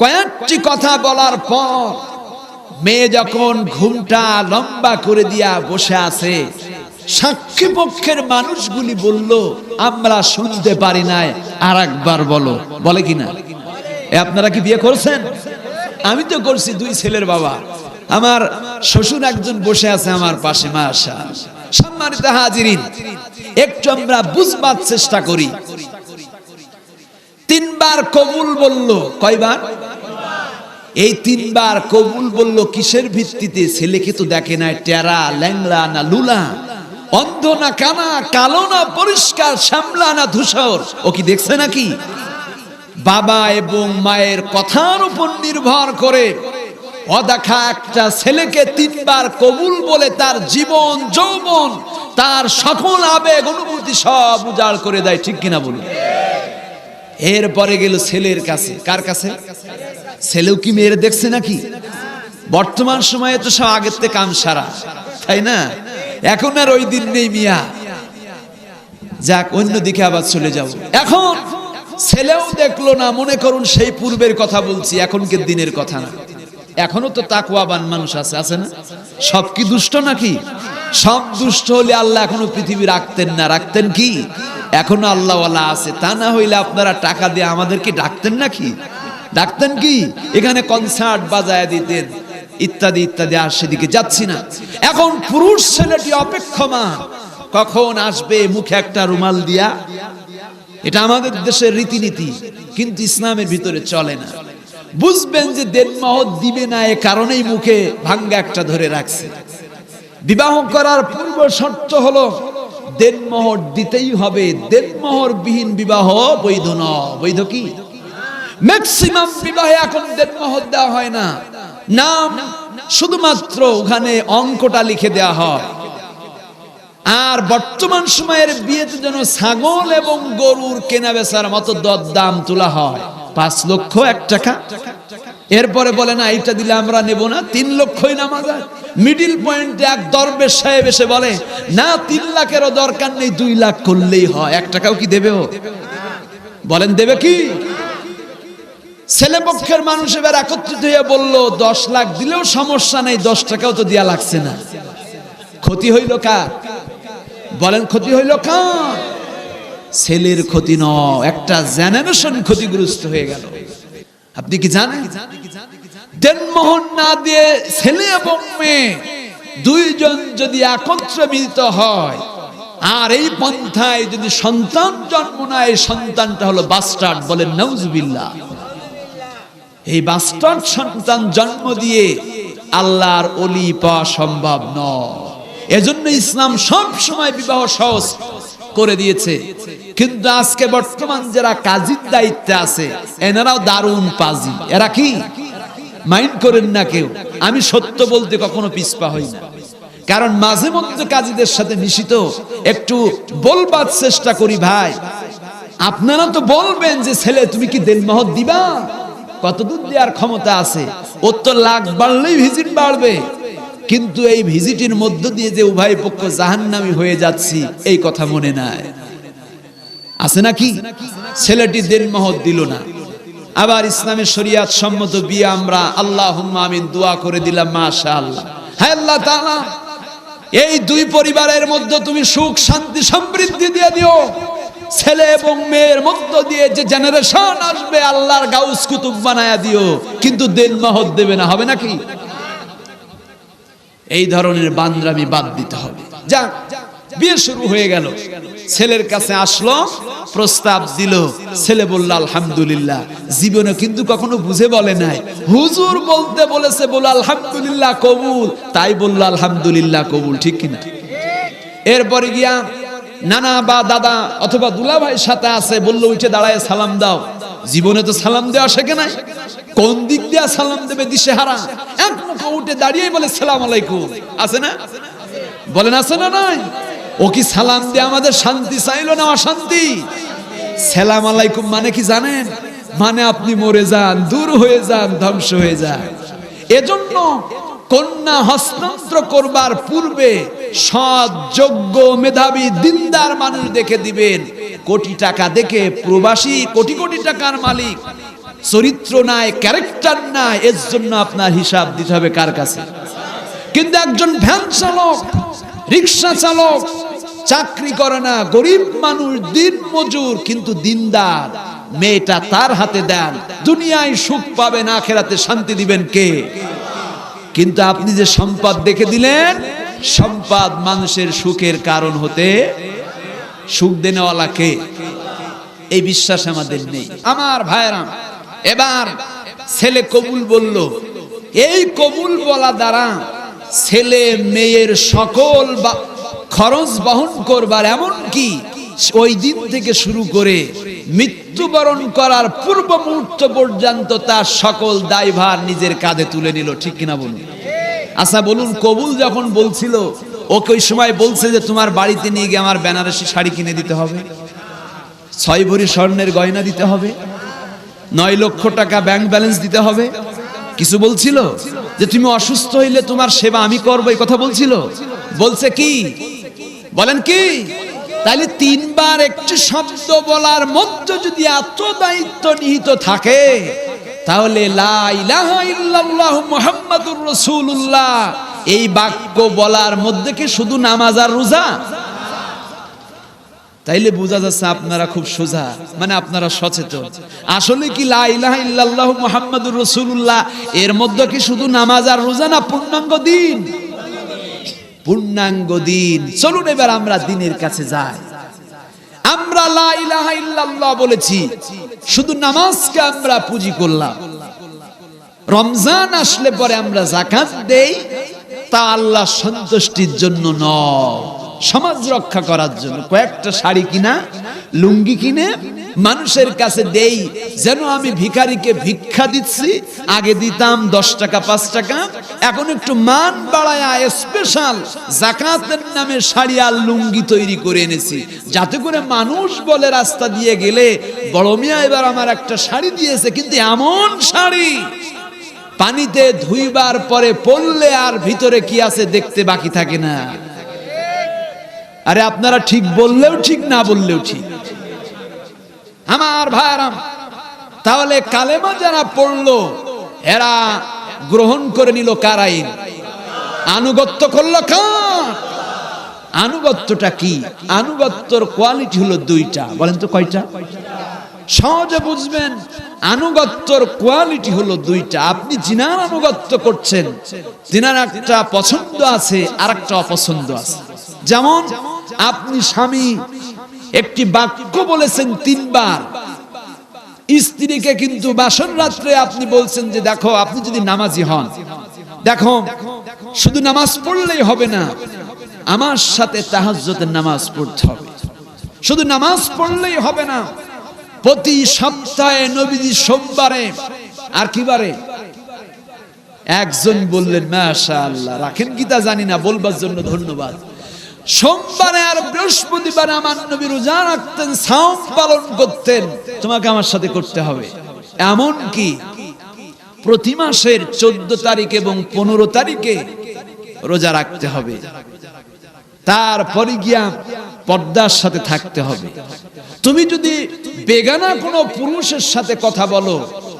কয়েকটি কথা বলার পর মেয়ে যখন ঘুমটা লম্বা করে দিয়া বসে আছে, সাক্ষী পক্ষের মানুষগুলি বলল, আমরা শুনতে পারি নাই আর একবার বলো। বলে কিনা? আপনারা কি বিয়ে করছেন? আমি তো করছি দুই ছেলের বাবা। আমার শ্বশুর একজন বসে আছে আমার পাশে মা মাসা সম্মানিত হাজিরিন, একটু আমরা বুঝবার চেষ্টা করি। তিনবার কবুল বলল, কয়বার? এই তিনবার কবুল বলল, কিসের ভিত্তিতে? ছেলেকে তো দেখে না টেরা ল্যাংলা না লুলা? অন্ধ না কানা, কালো না পরিষ্কার, শ্যামলা না ধূসর? ও কি দেখছে নাকি? বাবা এবং মায়ের কথার উপর নির্ভর করে। অদেখা একটা ছেলেকে তিনবার কবুল বলে তার জীবন, যৌবন, তার সকল আবেগ, অনুভূতি সব উজাড় করে দেয়, ঠিক কিনা বলুন? এরপরে গেল ছেলের কাছে। কার কাছে? ছেলেও কি মেয়ের দেখছে নাকি? বর্তমান সময়ে তো সব আগের থেকে কাম সারা তাই না? এখন আর ওই দিন নেই মিয়া। যাক, অন্য দিকে আবার চলে যাব। এখন ছেলেও দেখল না, মনে করুন সেই পূর্বের কথা বলছি, এখনকার দিনের কথা না। এখনও তো তাকুয়াবান মানুষ আছে আছে না? সব কি দুষ্ট নাকি? সব দুষ্ট হলে আল্লাহ এখনও পৃথিবী রাখতেন না। রাখতেন কি? এখনও আল্লাহওয়ালা আছে। তা না হইলে আপনারা টাকা দিয়ে আমাদেরকে ডাকতেন নাকি? ডাকতেন কি? এখানে কনসার্ট বাজায় দিতেন, ইত্যাদি ইত্যাদি, আর সেদিকে যাচ্ছি না। এখন পুরুষ ছেলেটি অপেক্ষমান। কখন আসবে মুখে একটা রুমাল দিয়া? এটা আমাদের দেশের রীতিনীতি, কিন্তু ইসলামের ভিতরে চলে না। বুঝবেন যে দেনমহৎ দিবে না এ কারণেই মুখে ভাঙ্গা একটা ধরে রাখছে। বিবাহ করার পূর্ব শর্ত হলো দেনমোহর দিতেই হবে। দেনমোহর বিহীন বিবাহ বৈধ ন। বৈধ কি? ম্যাক্সিমাম বিবাহে এখন দেনমোহর দেওয়া হয় না। নাম শুধুমাত্র ওখানে অঙ্কটা লিখে দেওয়া হয়। আর বর্তমান সময়ের বিয়েতে যেন ছাগল এবং গরুর কেনা বেচার মতো দরদাম তোলা হয়, পাঁচ লক্ষ এক টাকা। এরপরে বলে, না, এইটা দিলে আমরা নেব না। তিন লক্ষই নামা যায় মিডিল পয়েন্টে এক দরবেশ সাহেব এসে বলে, না, তিন লাখেরও দরকার নেই, দুই লাখ করলেই হয়। এক টাকাও কি দেবে ও? বলেন, দেবে কি? ছেলে পক্ষের মানুষ এবার একত্রিত হয়ে বলল, দশ লাখ দিলেও সমস্যা নেই, দশ টাকাও তো দেয়া লাগছে না। ক্ষতি হইল কার? বলেন, ক্ষতি হইল কার? ছেলের ক্ষতি ন একটা জেনারেশন ক্ষতিগ্রস্ত হয়ে গেল। আপনি কি জানেন? দেনমোহন না দিয়ে ছেলে এবং মেয়ে দুইজন যদি একত্রে মিলিত হয়, আর এই পন্থায় যদি সন্তান জন্ম নেয় সন্তানটা হলো বাস্টার্ড বলেন নৌজুবিল্লাহ এই বাস্টার্ড সন্তান জন্ম দিয়ে আল্লাহর অলি পাওয়া সম্ভব নয়। এজন্য ইসলাম সব সময় বিবাহ সহজ। করে দিয়েছে। কিন্তু আজকে বর্তমান যারা কাজীর দায়িত্বে আছে, এনারাও দারুণ পাজি। এরা কি? মাইন্ড করেন না কেউ। আমি সত্য বলতে কখনো পিছপা হই না। কারণ মাঝে মধ্যে কাজীদের সাথে মিশিত একটু বলবার চেষ্টা করি ভাই। আপনারা তো বলবেন যে, ছেলে, তুমি কি দেনমহৎ দিবা? কতদূর দেওয়ার ক্ষমতা আছে? ওর তো লাখ বাড়লেই ভিজিট বাড়বে। কিন্তু এই ভিজিটের মধ্য দিয়ে যে উভয় পক্ষ জাহান্নামি হয়ে যাচ্ছি, এই কথা মনে নাই। আছে নাকি? ছেলেটি দেন মহৎ দিল না। আবার ইসলামের শরিয়াত সম্মত বিয়ে আমরা আল্লাহ আমিন দোয়া করে দিলাম মাশা আল্লাহ হ্যাঁ আল্লাহ তাআলা, এই দুই পরিবারের মধ্যে তুমি সুখ, শান্তি, সমৃদ্ধি দিয়ে দিও। ছেলে এবং মেয়ের মধ্য দিয়ে যে জেনারেশন আসবে, আল্লাহর গাউস কুতুব বানায়া দিও। কিন্তু দেন মহৎ দেবে না, হবে নাকি? এই ধরনের বান্দ্রামি বাদ দিতে হবে। যা বিয়ে শুরু হয়ে গেল। ছেলের কাছে আসলো, প্রস্তাব দিল, ছেলে বলল, আলহামদুলিল্লাহ। জীবনে কিন্তু কখনো বুঝে বলে নাই। হুজুর বলতে বলেছে, বল, আলহামদুলিল্লাহ, কবুল। তাই বলল, আলহামদুলিল্লাহ, কবুল। ঠিক কিনা? এরপরে গিয়া নানা বা দাদা অথবা দুলাভাই সাথে আছে, বলল, উঠে দাঁড়ায়, সালাম দাও। জীবনে তো সালাম দেওয়া শেখে নাই। কোন দিক দিয়া সালাম দেবে দিশে হারা এক মুখে উঠে দাঁড়িয়ে বলে, সালাম আলাইকুম। আছে না? বলেন, আছে না নাই? ও কি সালাম দিয়ে আমাদের শান্তি চাইলো না অশান্তি? সালাম আলাইকুম মানে কি জানেন? মানে আপনি মরে যান, দূর হয়ে যান, ধ্বংস হয়ে যান। এজন্য কন্যা হস্তান্তর করবার পূর্বে সৎ, যোগ্য, মেধাবী, দিনদার মানুষ দেখে দিবেন। কোটি টাকা দেখে প্রবাসী কোটি কোটি টাকার মালিক। চরিত্র নাই ক্যারেক্টার নাই এর জন্য আপনার হিসাব দিতে হবে কার কাছে? কিন্তু একজন ভ্যান চালক, রিক্সা চালক, চাকরি করে না, গরিব মানুষ, দিন মজুর, কিন্তু দিনদার, মেয়েটা তার হাতে দেন। দুনিয়ায় সুখ পাবেন, আখেরাতে শান্তি দিবেন কে? কিন্তু আপনি যে সম্পদ দেখে দিলেন, সম্পদ মানুষের সুখের কারণ হতে সুখ দেনেওয়ালা কে? এই বিশ্বাস আমাদের নেই। আমার ভাইরাম এবার ছেলে কবুল বলল, এই কবুল বলা দ্বারা ছেলে মেয়ের সকল বা খরচ বহন করবার এমন কি? ওই দিন থেকে শুরু করে মৃত্যুবরণ করার পূর্ব মুহূর্ত পর্যন্ত তার সকল দায়ভার নিজের কাঁধে তুলে নিল। ঠিক কিনা বলুন? আচ্ছা বলুন, কবুল যখন বলছিল ওকে ওই সময় বলছে যে, তোমার বাড়িতে নিয়ে গিয়ে আমার বেনারসি শাড়ি কিনে দিতে হবে। ছয় ভরি স্বর্ণের গয়না দিতে হবে। নয় লক্ষ টাকা ব্যাংক ব্যালেন্স দিতে হবে। কিছু বলছিল? যে, তুমি অসুস্থ হইলে তোমার সেবা আমি করব। এই কথা বলছিল। বলছে কি? বলেন কি? তাহলে তিনবার একটি শব্দ বলার মধ্যে যদি এত দায়িত্ব নিহিত থাকে, তাহলে লা ইলাহা ইল্লাল্লাহু মুহাম্মাদুর রাসূলুল্লাহ। এই বাক্য বলার মধ্যে কি শুধু নামাজ আর রোজা? তাইলে বোঝা যাচ্ছে আপনারা খুব সোজা মানে আপনারা সচেতন। আসলে কি লা ইলাহা ইল্লাল্লাহু মুহাম্মাদুর রাসূলুল্লাহ, এর মধ্যে কি শুধু নামাজ আর রোজা না পূর্ণাঙ্গ দিন? পূর্ণাঙ্গ দিন। চলুন এবার আমরা দিনের কাছে যাই। আমরা লা ইলাহা ইল্লাল্লাহ বলেছি, শুধু নামাজকে আমরা পুঁজি করলাম। রমজান আসলে পরে আমরা জাকাত দেই তা আল্লাহ সন্তুষ্টির জন্য নয়। সমাজ রক্ষা করার জন্য। কয়েকটা শাড়ি কিনা, লুঙ্গি কিনে, মানুষের কাছে দেই, যেন আমি ভিখারিকে ভিক্ষা দিচ্ছি, আগে দিতাম দশ টাকা, পাঁচ টাকা, এখন একটু মান বাড়ায় স্পেশাল জাকাতের নামে শাড়ি আর লুঙ্গি তৈরি করে এনেছি। যাতে করে মানুষ বলে রাস্তা দিয়ে গেলে, বড় মিয়া এবার আমার একটা শাড়ি দিয়েছে, কিন্তু এমন শাড়ি পানিতে ধুইবার পরে পড়লে আর ভিতরে কি আছে দেখতে বাকি থাকে না। আরে আপনারা ঠিক বললেও ঠিক, না বললেও ঠিক। আমার ভাইরাম, তাহলে কালেমা যারা পড়ল, এরা গ্রহণ করে নিল কার আইন? আনুগত্য করল কার? আনুগত্যটা কি? আনুগত্যর কোয়ালিটি হলো দুইটা। বলেন তো কয়টা? সহজে বুঝবেন, আনুগত্যর কোয়ালিটি হলো দুইটা। আপনি জিনার আনুগত্য করছেন, জিনার একটা পছন্দ আছে আর একটা অপছন্দ আছে। যেমন, আপনি স্বামী, একটি বাক্য বলেছেন তিনবার। স্ত্রীকে কিন্তু বাসন রাত্রে আপনি বলছেন যে, দেখো, আপনি যদি নামাজি হন। দেখো, শুধু নামাজ পড়লেই হবে না, আমার সাথে তাহাজ্জতের নামাজ পড়তে হবে। শুধু নামাজ পড়লেই হবে না প্রতি সপ্তাহে নবীজি সোমবারে, আর কি বারে? একজন বললেন মাশা আল্লাহ রাখেন কি তা জানি না, বলবার জন্য ধন্যবাদ। সোমবারে আর বৃহস্পতিবারে আমার নবী রোজা রাখতেন সাম পালন করতেন। তোমাকে আমার সাথে করতে হবে। এমন কি? প্রতি মাসের চোদ্দ তারিখ এবং পনেরো তারিখে রোজা রাখতে হবে। তারপরে গিয়া পর্দার সাথে থাকতে হবে। তুমি যদি বেগানা কোনো পুরুষের সাথে কথা বলো,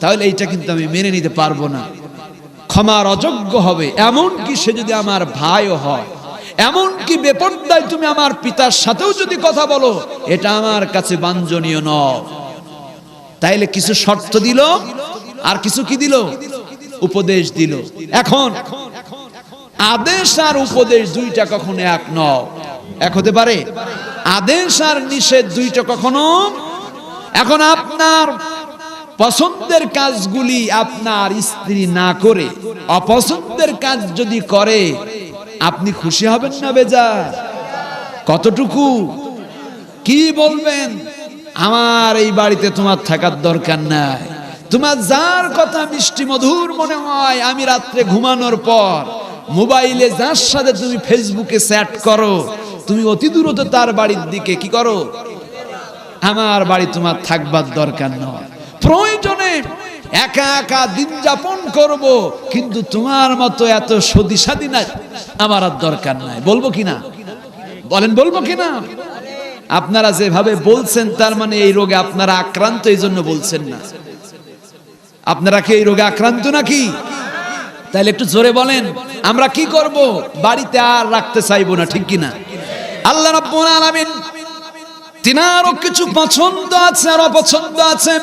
তাহলে এইটা কিন্তু আমি মেনে নিতে পারব না। ক্ষমার অযোগ্য হবে। এমন কি সে যদি আমার ভাইও হয় এমন কি বেপর্দায় তুমি আমার পিতার সাথেও যদি কথা বলো, এটা আমার কাছে বাঞ্ছনীয় নয়। তাইলে কিছু শর্ত দিল, আর কিছু কি দিল? উপদেশ দিল। এখন, আদেশ আর উপদেশ দুইটা কখনো এক নয়। এক হতে পারে। আদেশ আর নিষেধ দুইটা কখনো? এখন আপনার পছন্দের কাজগুলি আপনার স্ত্রী না করে, অপছন্দের কাজ যদি করে, আপনি খুশি হবেন না বেজা কতটুকু? কি বলবেন? আমার এই বাড়িতে তোমার থাকার দরকার নাই। তোমার যার কথা মিষ্টি মধুর মনে হয়, আমি রাত্রে ঘুমানোর পর মোবাইলে যার সাথে তুমি ফেসবুকে চ্যাট করো তুমি অতি দূরত তার বাড়ির দিকে কি করো? আমার বাড়ি তোমার থাকবার দরকার নয়। প্রয়োজনে একা একা দিন যাপন করব, কিন্তু তোমার মতো এত সতী সাদী না আমার আর দরকার নাই। বলব কিনা বলেন, বলব কিনা আপনারা যেভাবে বলছেন, তার মানে এই রোগে আপনারা আক্রান্ত, এই জন্য বলছেন না। আপনারা কি এই রোগে আক্রান্ত নাকি? তাহলে একটু জোরে বলেন, আমরা কি করব? বাড়িতে আর রাখতে চাইব না, ঠিক কিনা? আল্লাহ রাব্বুল আলামিন তিনারও কিছু পছন্দ আছে আর অপছন্দ আছে।